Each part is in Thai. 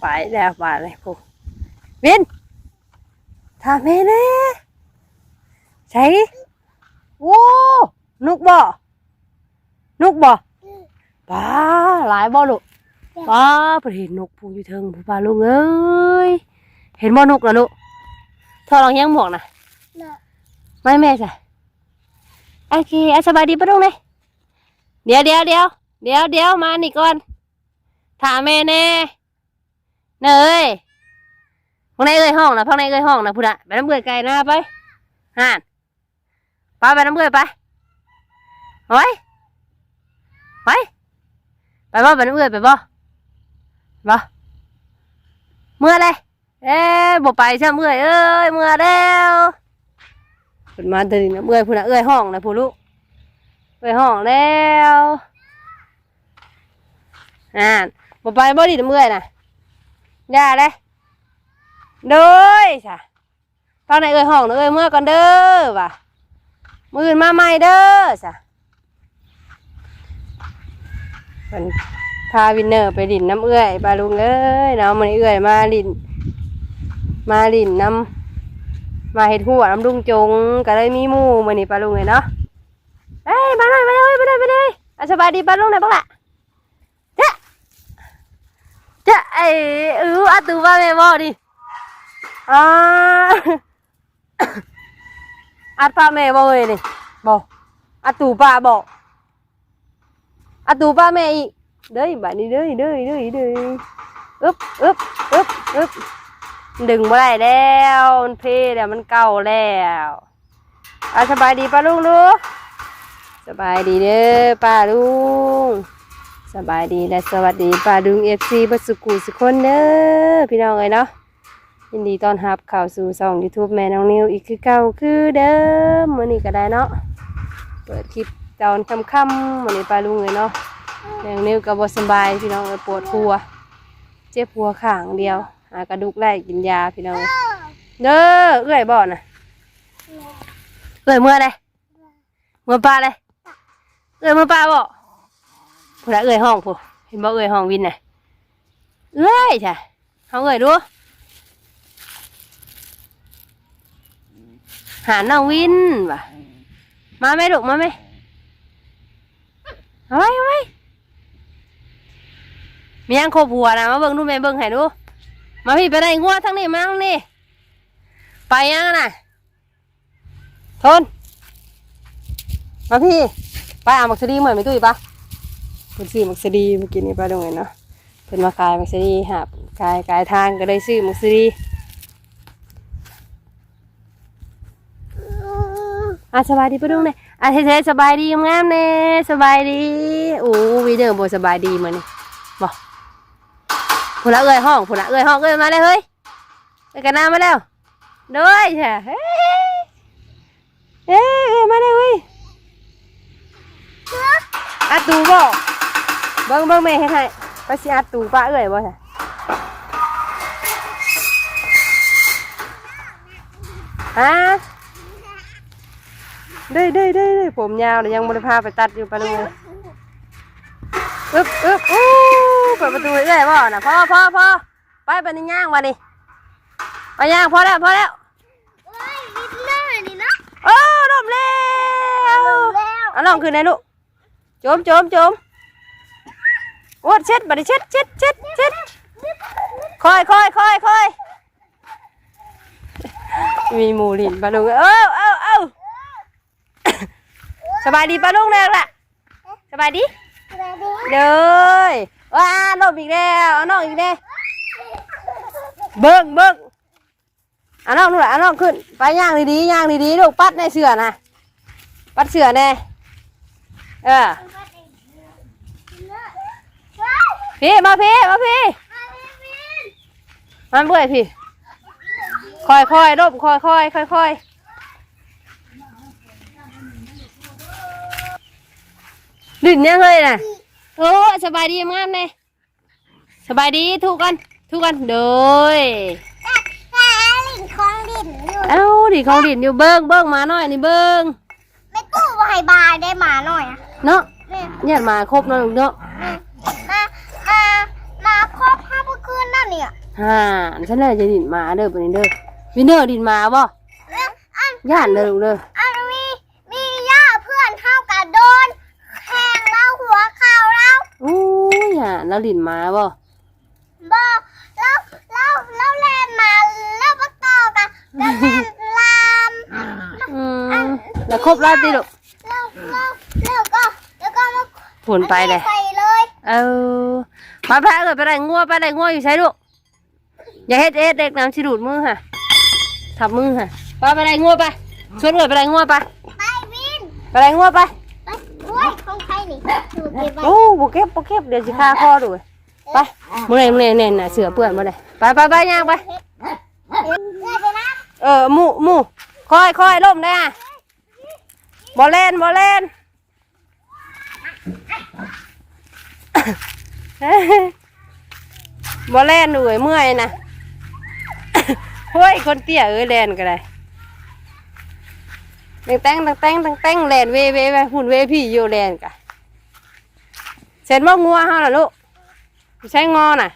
ไปแล้วบาดเลยพวกวินทำให้เน่ใช่โว้นุกบ่นุกบ่ป้าหลายบ่ลูกป้าเพิ่นเห็นนกผู้อยู่เทิงผู้ป้าลุงเอ้ยเห็นบ่นกล่ะลูกทอลองยังหมวกน่ะน่ะไม่แม่จ้ะโอเคอะสบายดีปะลุงเนี่ยเดี๋ยวเดี๋ยวเดี๋ยวเดี๋ยวเดี๋ยวมานี่ก่อนถามแม่แน่ เนยพังในเอ้ยห้องนะพังในเอ้ยห้องนะพูดอะไปน้ำเบื่อไก่นะไปห่านไปไปน้ำเบื่อไปเอาไว้ไปไปบ่ไปน้ำเบื่อไปบ่บ่เมื่อไรเอ๊บ่ไปใช่เมื่อยเอ้ยเมื่อแล้วเพิ่นมาเดินนะเอื้อยพุ่นน่ะเอ้ยห้องนะผู้ลูกเอ้ยห้องแล้วอ่านบ่ไปบ่ดิน้ำเอื้อน่ะ อย่าเลยโดยจ้ะฟังในเอือยห้องเอือยเมื่อก่อนเด้อว่ะมื้ออื่นมาใหม่เด้อจ้ะเพิ่นพาวินเนอร์ไปดินน้ำเอื้อยปลาลุงเอ้ยเนาะมื้อนี้เอื้อยมาดิน มาดินน้ำมาเห็ดหัวน้ำลุงจงก็เลยมีมูมานี่ปลาลุงเลยเนาะเอ้ยมาเลยมาเลยมาเลยมาเลยอะสบายดีปลาลุงไหนบ้างล่ะเจ๊ะ จะไอ้เอออาตูว่าแม่บอกดิอ่าอัดป้าแม่บอกเลยนี่บอกอาตูป้าบอกอาตูป้าแม่อีกเด้ยบ้านี้เด้ยเด้ยเด้ยเด้ยอึ๊บอึ๊บอึ๊บอึ๊บดึงบ่ได้แล้วมันเพแล้วมันเก่าแล้วอาสบายดีป้าลุงลูกสบายดีเด้อป้าลุง สบายดีและสวัสดีป้าลุงเอฟซีบัสสุกุสุคนเด้อพี่น้องเอ้ยเนาะยินดีต้อนรับข้าวสู่ช่อง YouTube แม่น้องนิวอีกคือเก่าคือเดิมมื้อนี้ก็ได้เนาะเปิดคลิปตอนค่ำๆมื้อนี้ป้าลุงเอ้ยเนาะแม่น้องนิวก็บ่สบายพี่น้องเอ้ยปวดหัว เจ็บหัวข้างเดียว หากระดูกไล่กินยาพี่น้องเด้อเอื้อยบ่อนะเอื้อยเมื่อไรเมื่อปลาเลยเอื้อยเมื่อปลาบ่ พูดละเอื้ยห้องพูเห็นบ่เอื้ยห้องวินน่ะเอ้ยจ้ะห้องเอื้ยดูหาน้องวินว่ะมาไหมลูกมาไหมเอาไว้เอาไว้มียังโคบัวนะมาเบิ่งดูแม่เบิ่งให้ดูมาพี่ไปได้งัวทั้งนี้มาทั้งนี้ไปยังน่ะทนมาพี่ไปเอามักซดีเหมือนไม่ตุ้ยปะ เป็นซื้อมักซดีเมื่อกี้นี้ไปตรงไหนเนาะเป็นมาขายมักซดีหาบขายขายทางก็ได้ซื้อมักซดีอะสบายดีปะดุงเนี่ยอะเท่ๆสบายดีงามเนี่ยสบายดีโอ้วีเดอร์บสบายดีมานี่บอกผู้ละเอ้ยห้องผู้ละเอ้ยห้องเอ้ยมาเลยเฮ้ยไปกันน้ามาแล้วด้วยใช่เฮ้ยเอ้ยเอ้ยมาเลยเฮ้ยอัดตูบ่ เบิ่งเบิ่งแม่เฮ็ดให้ไปสิอัดตูป้าเอ้ยบ่ใช่ฮะเด้ยเด้ยเด้ยเด้ยผมยาวเลยยังบ่ได้พาไปตัดอยู่ปะลุงเลยอึ๊บอึ๊บอู้เปิดประตูให้เอ้ยบ่น่ะพ่อพ่อพ่อไปไปนี่ย่างมานี่ไปย่างพอแล้วพอแล้วโอ้ยวินเนอร์นี่นะโอ้ลมแล้วแล้วเอาลองขึ้นเลยลูกโจมโจมโจม โอ้เช็ดบัดนี้เช็ดเช็ดเช็ดเช็ดคอยคอยคอยคอยมีหมูหลินปลาลุงเอ้าเอ้าเอ้าสบายดีปลาลุงแล้วล่ะสบายดีสวัสดีเลยว้าลมอีกแล้วเอาน้องอีกแล้วเบิ้งเบิ้งเอาน้องนู่นแหละเอาน้องขึ้น ไปย่างดีๆย่างดีๆลูกปัดในเสือนะปัดเสือแน่เออ ว้าว พี่มาพี่มาพี่มาเบื่อพี่คอยคอยร่มคอยคอยคอยคอยดิ่นยังเลยน่ะโอ้สบายดีงามเลยสบายดีทุกกันทุกกันโดยหาลิงของดินอยู่เอ้าดิของดินอยู่เบิ้งเบิ้งมาหน่อยนี่เบิ้งไม่ตู้ว่าให้บายได้หมาหน่อยอะเนาะเนี่ยเนี่ยมาครบเนาะลูกเนาะ มามามาครบห้าเมื่อคืนนั่นเนี่ยฮ่าฉันเลยจะดินหมาเด้อปะนี้เด้อวินเนอร์ดินหมาบ่แล้วอันย่านเด้อลูกเด้ออันมีมีย่าเพื่อนเท่ากับโดนแทงเราหัวเข่าเราโอ้ยย่านแล้วดินหมาบ่บอกแล้วแล้วแล้วแลนมาแล้วมาต่อกันแล้วแลนลามอืมแล้วครบแล้วติลูกแล้วแล้วแล้วก็แล้วก็มาผลไปเลย ใส่เลย เออ มาแพ้เลยไปได้งัวไปได้งัวอยู่ใช่ลูกอย่าเฮ็ดเอ็ดเด็กน้ำชิดูดมือค่ะทับมือค่ะไปไปได้งัวไปชวนเลยไปได้งัวไปไปวินไปได้งัวไปไปด้วยของใครนี่ดูเก็บไว้โอ้บุเก็บบุเก็บเดี๋ยวสิฆ่าคอดูไปมือไหนมือไหนเนี่ยน่ะเสือเปื่อนมาเลยไปไปไปย่างไปเดี๋ยวไปนะเออหมูหมูคอยคอยล่มได้อะบอเล่นบอเล่น บอเล่นเอ้ยเมื่อยนะเฮ้ยคนเตี้ยเอ้ยแลนก็ได้ตั้งแต่งตั้งแต่งตั้งแต่งแลนเวเวไปหุ่นเวพี่อยู่แลนกะเสร็จบ่งัวเฮาล่ะลูกใช้งอน่ะ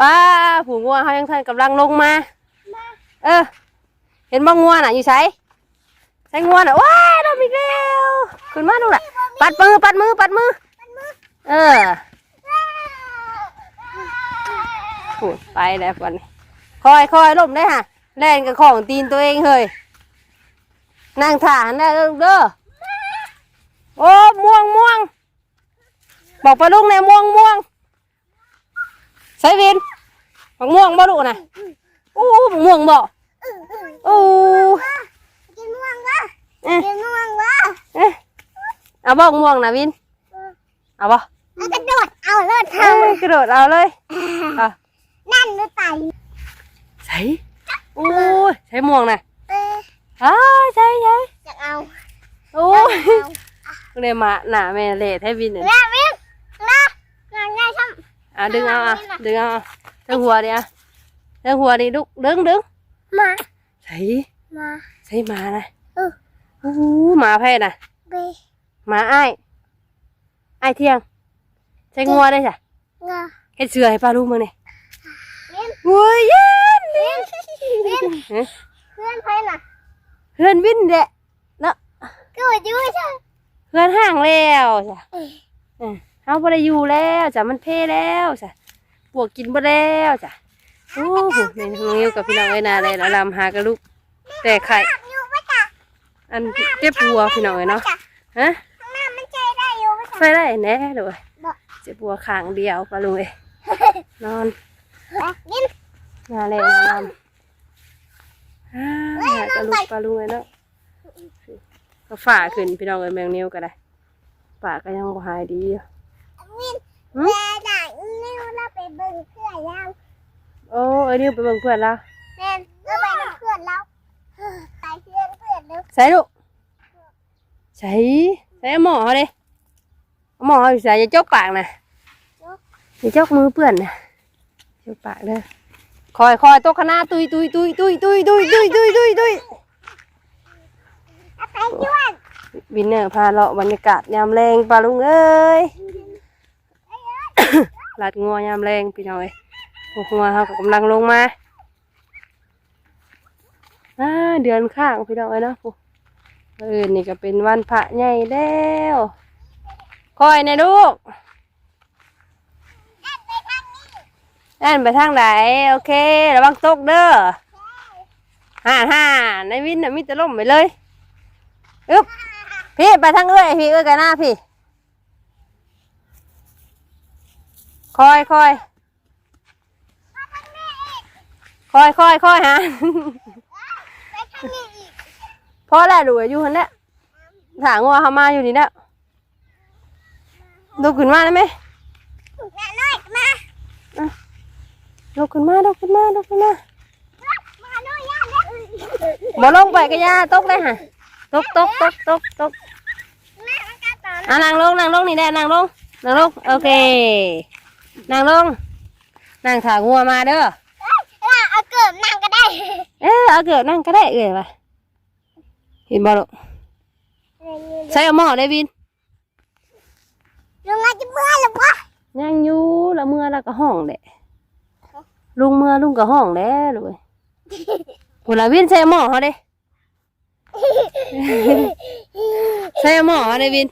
ว้าผูงัวเขายังทันกำลังลงมา เออ เห็นบ้างงัวน่ะอยู่ใช้ ใช้งวนอะว้าเราอีกแล้วขึ้นมาดูแหละปัดมือปัดมือปัดมือ เออผูไปแล้ววันคอยคอยล่มได้ฮะแล่นกับของตีนตัวเองเฮ้ยนั่งถ่านได้เด้อเด้อโอ้ม่วงม่วง บอกปลาลุงในอยม่วงม่วงใส่วินบักม่วงบ่ลูกนะอู้ม่วงบ่อู้ เอ๊ะกินม่วงวะเอ๊ะเอาบ่ม่วงนะวิน เอาบ่แล้วกระโดดเอาเลิศเอ้ยกระโดดเอาเลยอะนั่นหรือไตใส่โอ้ยใช้ม่วงนะเอออ้ายใช่ใช่จะเอาโอ้ยเลยมาหน้าแม่เละให้วินเนี่ยแม่วิ่งนะงานง่ายช่ำอะดึงเอาอะดึงเอาอะดึงหัวดิอะดึงหัวดิลูกดึงดึงมาใส่มาใส่หมานะเออโอ้หมาแพ้น่ะเบหมาอ้ายอ้ายเที่ยง ใช้งัวได้จ้ะงาเฮ็ดเสือให้ป้าลูกมึงนี่เล่นโอ้ยยันเล่นเล่นเฮ้ยเพื่อนใครน่ะเพื่อนวินแหละเนาะก็ว่าอยู่ใช่เพื่อนห่างแล้วจ้ะเอ้ยเออเฮาบ่ได้อยู่แล้วจ้ะมันเพ่แล้วจ้ะปวกกินบ่แล้วจ้ะโอ้โหแม่น้องนิ้วกับพี่น้องเอ้ยนาเลยแล้วลำหากระลูกแต่ไข่อยู่ปะจ๊ะ อันเจ็บหัวพี่น้องเอ้ยเนาะฮะข้างหน้ามันใจได้อยู่ปะจ๊ะไปได้แน่เลยบ่เจ็บหัวข้างเดียวปลาลุงเอ้ยนอนกินนาเลยนาลำอ่าหากระลูกปลาลุงเอ้ยเนาะก็ฝ่าขึ้นพี่น้องเอ้ยแมงนิ้วก็ได้ฝ่าก็ยังบ่หายดีอยู่วินหึแม่ด่านิ้วเราไปเบิ่งเพื่อนเราโอ้เอ้ยนิ้วไปเบิ่งเพื่อนแล้วแม่เราไปกับเพื่อนเราไปเพื่อนเพื่อนเร็ว ใส่ลูกใส่ใส่หมอเขาดิเอาหมอเขาอยู่ใส่อย่าจกปากนะอย่าจกมือเปื่อนนะจกปากเด้อคอยคอยตกขางหนาตุยตุยตุยตุยตุยตุยตุยตุยตุยตุยเอาไปช่วยวินเนอร์พาเลาะบรรยากาศยามแรงปลาลุงเอ้ยลาดงัวยามแรงพี่น้องเอ้ยพวกงัวเขาก็กำลังลงมา อ่าเดือนข้างพี่น้องเอ้ยเนาะพวกเออนี่ก็เป็นวันพระใหญ่แล้วคอยในลูกนั่นไปทางไหนโอเคระวังตกเด้อฮ่าฮ่าในวินน่ะมีแต่ล่มไปเลยอึ๊บพี่ไปทางเอ้ยพี่เอ้ยกันหน้าพี่คอยคอยคอยคอยคอยฮะ พอแล้วดูอยู่คนเนี้ยถางงัวเขามาอยู่นี่แล้วดูขึ้นมาได้ไหมแม่น้อยมาดูขึ้นมาดูขึ้นมาดูขึ้นมามาน้อยย่าเล็กบ่ลงไปกระยาตกเลยฮะตกตกตกตกตกแม่มันก็ต่ออะนั่งลงนั่งลงนี่แหละนั่งลงนั่งลงโอเคนั่งลงนั่งถางงัวมาเด้อล่าเอาเกิบนั่งก็ได้ เออเอาเกิดนั่งก็ได้เอ้ยว่ะเห็นบ่ลูกใส่เอาหม้อได้วินลุงอาจจะเมื่อหรือวะยังอยู่ละเมื่อแล้วก็ห้องแหละลุงเมื่อลุงก็ห้องแล้วเลยเวลาวินใส่หม้อเขาเด้ใส่หม้อเขาเด้วิน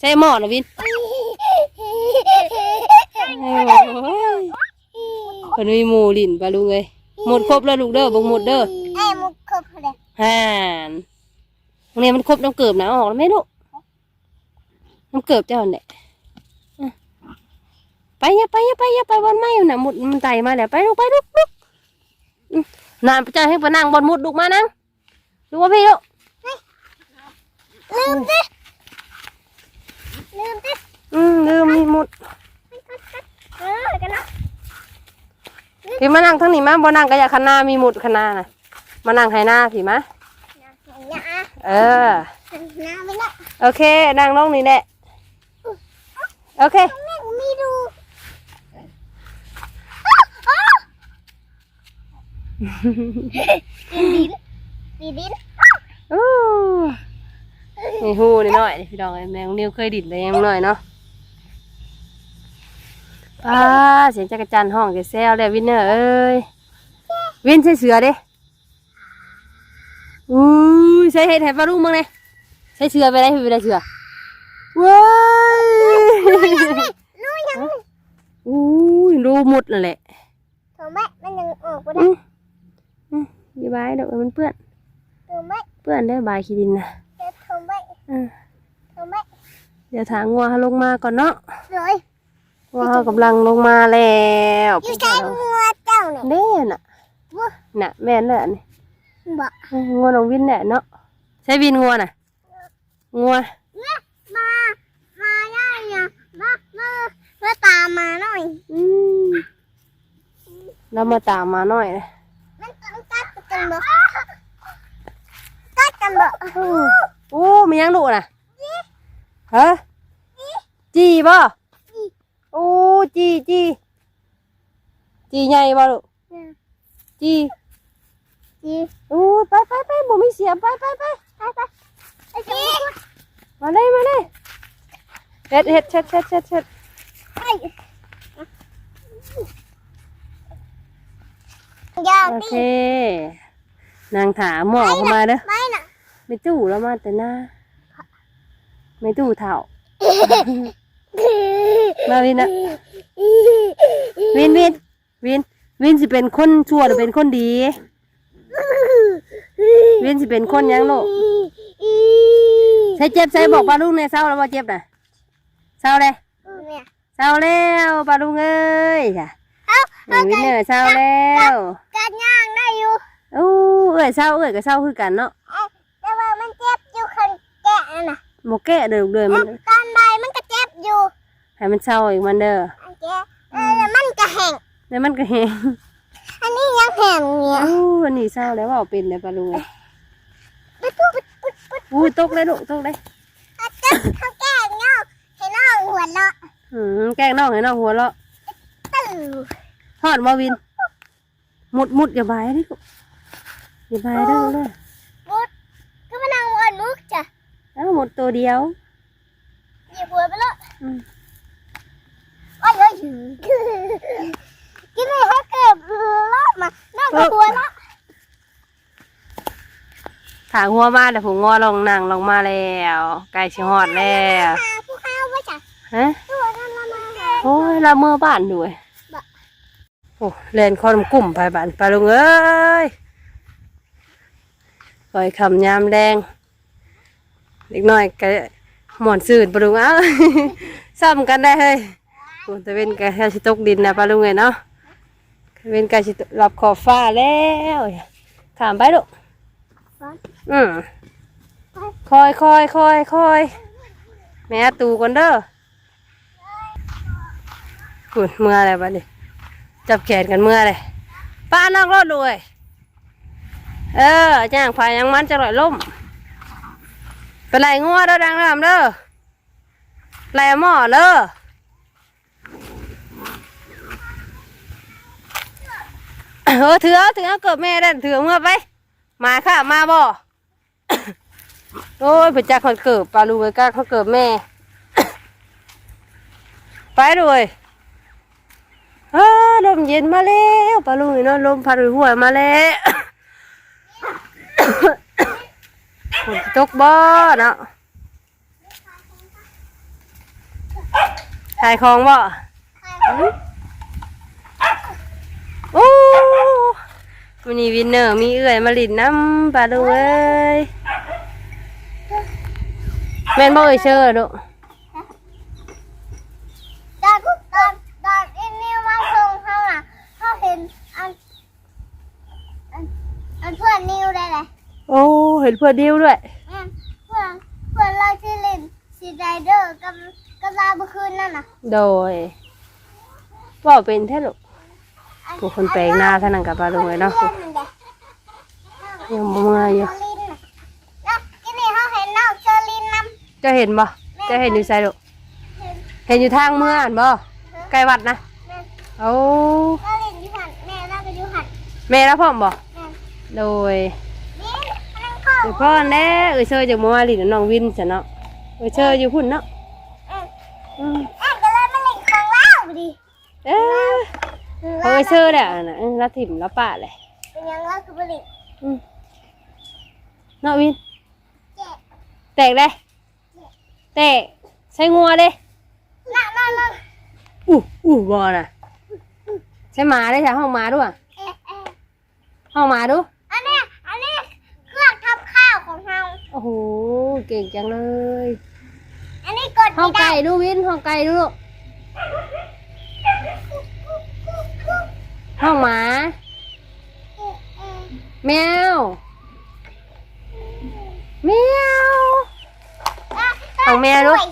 ใส่หม้อนะวินโอ้ยคนมีหมูลินปะลุงเอ้ย หมดครบแล้วลูกเด้อบังหมดเด้อไอ้มุกครบเลยห่านเนี่ยมันครบน้ำเกิบนะออกแล้วไหมลูกน้ำเกิบเจ้าเนี่ยอะไปอย่าไปอย่าไปอย่าไปบนไม้อยู่น่ะหมดมันไต่มาแล้วไปลูกไปลูกลูกอืมนานเจ้าให้ไปนั่งบนมุดลูกมานั่งดูว่าพี่ลูกลืมดิลืมดิอืมลืมนี่มุดเออกันนะ พี่มานั่งทั้งนี้มาบ่นั่งก็อยากขนามีมุดขนาน่ะ มานั่งให้หน้าพี่มาอย่าอะเออน้ำไปละโอเค นั่งลงนี่แหละโอเคแม่ไม่ดูดีดินอู้นี่หูนิดหน่อยนี่พี่น้องไอ้แมงนิ้วเคยดิดเลยยังหน่อยเนาะ ป้าเสียงจักรจันทร์ห้องจะแซวแล้ววินเนอร์เอ้ยวินใส่เสือเด้อู้ยใส่เห็ดให้ปลาลุงมึงเลยใส่เสือไปได้ไปได้เสือเว้ยรู้ยังอู้ยรูมุดนั่นแหละโถแม่มันยังออกไปอืได้มอืมอย่าบายเดี๋ยวมันเปื้อนโถแม่เปื้อนได้อบายขี้ดินนะโถแม่อืมโถแม่เดี๋ยวถางงัวเขาลงมาก่อนเนาะเลย งัวเขากำลังลงมาแล้วอยู่ใช้งัวเจ้าเนี่ยเด่น่ะวัวน่ะแม่นเลยอันนี่บอกงัวน้องวินเนี่ยเนาะใช้วินงัวน่ะงัวเนี่ยมามาได้ยังมามามาตามมาหน่อยอืมเรามาตามมาหน่อยนะมันต้องกัดกันบ่กัดกันบ่โอ้มียังดุน่ะฮะจีบ่ โอ้จีจีจีใหญ่บ่ลูกจีจีโอ้ยไปไปไปบ่มีเสียงไปไปไปไปไปไอ้จีมาเลยมาเลยเฮ็ดเฮ็ดเช็ดเช็ดเช็ดเช็ดไปยาวโอดิเคนางถามหมอเข้ามาเด้อไม่น่ะไม่ตู้แล้วมาแต่หน้าไม่ตู้เถ่า มาวินนะวินวินวินวินสิเป็นคนชั่วหรือเป็นคนดี วินสิเป็นคนยังลูกใช้เจ็บใช้บอกปลาลุงในเศร้าแล้วว่าเจ็บนะเศร้าเลยเศร้าแล้วปลาลุงเอ้ยค่ะเอ้าเอ้ยวินเนอร์เศร้าแล้วการย่างได้อยู่โอ้เอ้ยเศร้าเอ้ยก็เศร้าคือกันเนาะแต่ว่ามันเจ็บอยู่คันแกะน่ะโมแก้เด้อลูกเด้อมันตอนใดมันก็เจ็บอยู่ ให้มันเศร้าอีกมันเด้ออันแกะเออแล้วมันก็แห้งแล้วมันก็แหงอันนี้ยังแห้งเนี่ยโอ้อันนี้เศร้าแล้วว่าเป็นเลยปลาลุงเอ้ยปุ๊บปุ๊บปุ๊บปุ๊บอุ้ยตกเลยลูกตกเลยเอาเจ็บเขาแก้เนาะให้น้องหัวเราะอืมแกล้งน้องให้น้องหัวเราะตื้อทอดมาวินหมุดหมุดอย่าบายนี่ลูกอย่าบายเด้อเลยมุดก็มานั่งวันมุกจ้ะเอ้าหมดตัวเดียวเหยียบหัวไปแล้ว อืม โอ้ยโอ้ยกินเลยให้เก็บรอบมาน้องก็หัวเราะถางหัวมาแต่ผมงอลงนั่งลงมาแล้วไก่ชิฮอดแล้วหาผู้เข้าไว้จ้ะฮะตัวนั้นมามาหาโอ้ยละเมื่อบ้านด้วยบะโอ้เล่นคอนกลุ่มไปบ้านปลาลุงเอ้ยคอยคำยามแดงเล็กน้อยก็หมอนสื่นปลาลุงเอ้าซ้ำกันได้เฮ้ย โอ้แต่เป็นกาชิตกดินนะปลาลุงเอ้ยเนาะเป็นกาชิตรับขอบฟ้าแล้วขามไปลูกอืมคอยคอยคอยคอยแม่ตูก่อนเด้อขุนเมื่ออะไรบ้านี้จับแขนกันเมื่อเลยป้านอกรถด้วยเออย่างไฟยังมันจะลอยล่มไปไล่งัวเด้อดังน้ำเด้อไล่หม้อเด้อ เออถือเอาถือเอาเกิดแม่ได้ถือเมื่อไป มาค่ะมาบ่ โอ้ยไปจักเขาเกิดปลาลูกไปก้าเขาเกิดแม่ ไปด้วยอ้าลมเย็นมาแล้วปลาลุงเนาะลมพัดหัวมาแล้วฝนตกบ่เนาะขายของบ่อื้อโอ้ วันนี้วินเนอร์มีเอื่อยมาลินน้ำปลาลุงเอ้ยแม่นบ่เอ่ยเชื่อลูกตอนตอนตอนอินนี่มาส่งเขาอะเขาเห็นอันอันอันเพื่อนนิวได้เลยโอ้เห็นเพื่อนดิวด้วยแม่นเพื่อนเพื่อนเราที่เล่นซีไดเดอร์กับกับลาเมื่อคืนนั่นน่ะ โดยว่าเป็นแท้ลูก ผู้คนแปลงหน้าเท่านั้นกับปลาลุงเลยเนาะเพื่อนมันเด็กยังบ่เมื่อยอยู่ลินน่ะแล้วอินนี่เขาเห็นน้องเชอรินนำจะเห็นบ่จะเห็นอยู่ไสลูกเห็นเห็นอยู่ทางเมื่ออ่านบ่ใกล้วัดนะแม่นโอ้ก็เล่นอยู่หันแม่เราก็อยู่หันแม่แล้วพ่อมบ่แม่นโดยนี่อันนั้นเข้าเดี๋ยวพ่อแน่เอ้ยเชยจากมัวลินน้องวินซะเนาะเอ้ยเชยอยู่พุ่นเนาะเอ็นอืมเอ็นก็เลยมาเล่นของเราดิเอ้ย เอ้ยเชยแหละน่ะเออแล้วถิ่มแล้วป้าเลยเป็นยังเราคือผลิตอืมเนาะวินเจ๊แตกเลยแตกใช้งัวเด้น่ะน่ะน่ะอู้อู้บอน่ะใช่หมาได้ใช่ห้องหมาด้วยเอ๊ะเอ๊ะห้องหมาดูอันนี้อันนี้เครื่องทำข้าวของเราโอ้โหเก่งจังเลย อันนี้กดห้อไม่งได้ไก่ดูวินห้องไก่ดูลูก ห้องหมา แมว แมวอะของแม่ลูกสวย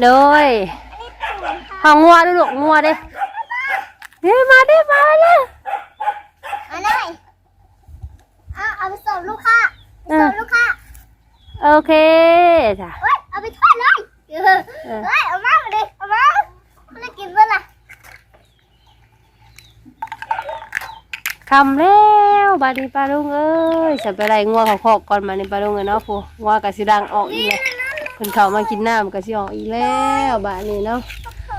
เลยอันนี้สวยเทาห้องงัวดูลูกงัวเด้เด้มาเด้มาเลยอันไหนเอาเอาไปส่งลูกค้าส่งลูกค้าโอเคจ้ะเอาไปทอดเลยเออเออเฮ้ยเอามาเอามาไม่กินเมื่อไหร่ คำแล้วบาดนี้ปลาลุงเอ้ยจะไปไรงัวเขาคอกก่อนมาในปลาลุงเอ้ยเนาะผู้งัวกะสิดังออกอีกเลยเพิ่นเข้ามากินน้ำกะสิออกอีกแล้วบาดนี้เนาะ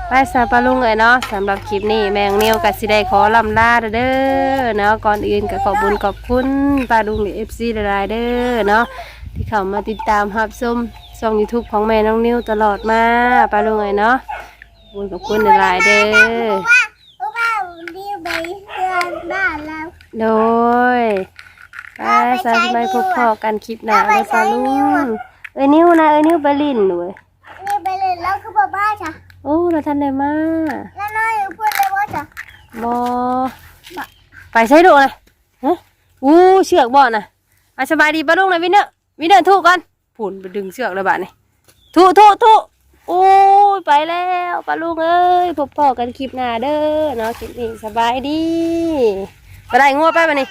ไปสาปลาลุงเอ้ยเนาะสำหรับคลิปนี้แมงเนียวกะสิได้ขอลำลาเด้อเนาะก่อนอื่นก็ขอบคุญขอบคุณปลาลุงเอฟซีหลายเด้อเนาะที่เข้ามาติดตามรับชมช่อง YouTube ของแม่น้องนิวตลอดมาปลาลุงเอ้ยเนาะขอบคุณขอบคุณหลายเด้อ ว่าว่าดีไปเพื่อนบ้านเรา โดยไปสายไปพบพอกันคลิปหน้าเลยปลาลุงเอ้ยนิ้วนะเอ้ยนิ้วไปลินด้วยนี่ไปเลยแล้วคือบ้าบ้าจ้ะโอ้เราทันได้มาแล้วน้อยพูดเลยว่าจ้ะบอไปใช้ดูนะฮะอู้เชือกบ่อนะอะสบายดีปลาลุงนะวินเนอร์วินเนอร์ถูกกันผุนไปดึงเชือกเลยบ้านี่ถูถูถูโอ้ยไปแล้วปลาลุงเอ้ยพบพอกันคลิปหน้าเด้อเนาะคลิปนี้สบายดี ไปได้งัวไปมานี่